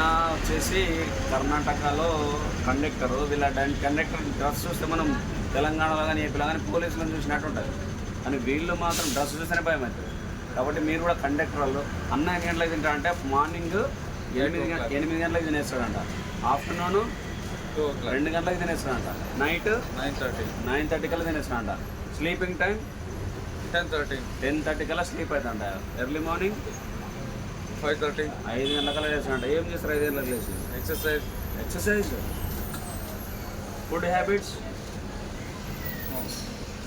వచ్చేసి కర్ణాటకలో కండక్టర్ వీళ్ళ కండక్టర్ డ్రెస్ చూస్తే మనం తెలంగాణలో కానీ ఏపీలో కానీ పోలీసులను చూసినట్టు ఉంటుంది. కానీ వీళ్ళు మాత్రం డ్రెస్ చూస్తేనే భయం అవుతుంది. కాబట్టి మీరు కూడా కండక్టర్ వాళ్ళు అన్న ఎన్ని గంటలకు తింటారు అంటే మార్నింగ్ ఎనిమిది గంట ఎనిమిది గంటలకు తినేస్తాడంట. ఆఫ్టర్నూన్ రెండు గంటలకు తినేస్తాడంట. Night nine thirty. Nine thirty కల్లా తినేస్తాడంట. Sleeping time ten thirty. Ten thirty కల్లా స్లీప్ అవుతుందంట ఎర్లీ మార్నింగ్ ఫైవ్ థర్టీ ఐదు గంటలకల్లా చేస్తాడంట ఏం చేస్తారు ఐదు గంటలకు లేచి? Exercise exercise food habits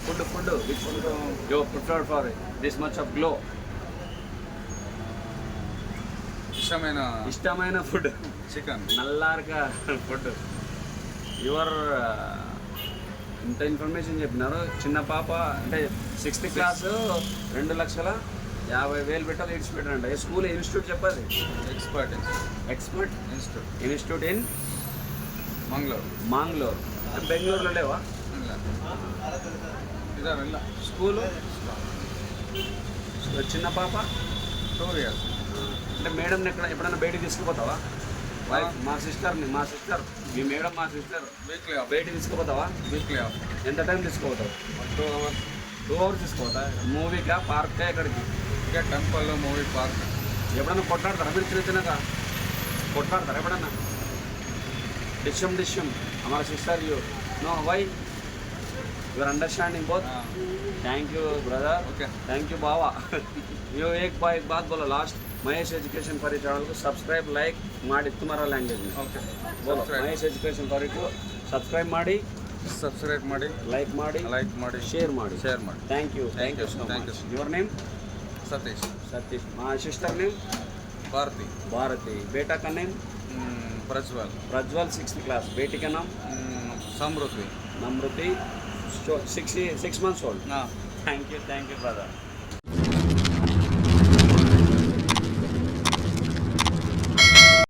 food food which food you preferred for this much of glow ఇష్టమైన ఇష్టమైన ఫుడ్ చికెన్ నల్లారక ఫుడ్ యువర్ ఇంత ఇన్ఫర్మేషన్ చెప్పినారు. చిన్న పాప అంటే సిక్స్త్ క్లాస్ రెండు లక్షల యాభై వేలు పెట్టాలి ఇడిచిపెట్టారంట ఏ స్కూల్ ఇన్స్టిట్యూట్ చెప్పాలి? Expert expert institute institute in Mangaluru Mangalore. బెంగళూరులో లేవా? స్కూలు? చిన్న పాప? టూ ఇయర్స్ అంటే మేడం ఎక్కడ ఎప్పుడైనా బయటికి తీసుకుపోతావా? వైఫ్ మా సిస్టర్ని మా సిస్టర్ మీ మేడం మా సిస్టర్ వీక్లీ బయటికి తీసుకుపోతావా? వీక్లీ ఎంత టైం తీసుకుపోతావు? టూ అవర్స్ టూ అవర్స్ తీసుకుపోతా మూవీకా పార్క్కా ఎక్కడికి? ఇంకా టెంపుల్ మూవీ పార్క్ ఎప్పుడన్నా కొట్లాడతారా మీరు చిన్న చిన్నగా కొట్లాడతారా ఎప్పుడన్నా డిష్యం డిష్యం हमारा sister you know why you are understanding both thank you brother Okay. Thank you बाबा यो एक बा एक बात बोलो last Mahesh education for channel को सब्सक्राइब लाइक ಮಾಡಿ तुम्हारा लैंग्वेज में ಓಕೆ बोलो महेश एजुकेशन फॉर को सब्सक्राइब ಮಾಡಿ ಸಬ್ಸ್ಕ್ರೈಬ್ ಮಾಡಿ ಲೈಕ್ ಮಾಡಿ ಲೈಕ್ ಮಾಡಿ ಶೇರ್ ಮಾಡಿ ಶೇರ್ ಮಾಡಿ thank you thank you you, so thank much you. Your name Satish. Satish. మా సిస్టర్ నేమ్? భారతి. భారతి. బేటా కా name? Prajwal. Prajwal sixth class. Beti కా నామ్? Samruthi Namruthi. Six six months old thank you thank you brother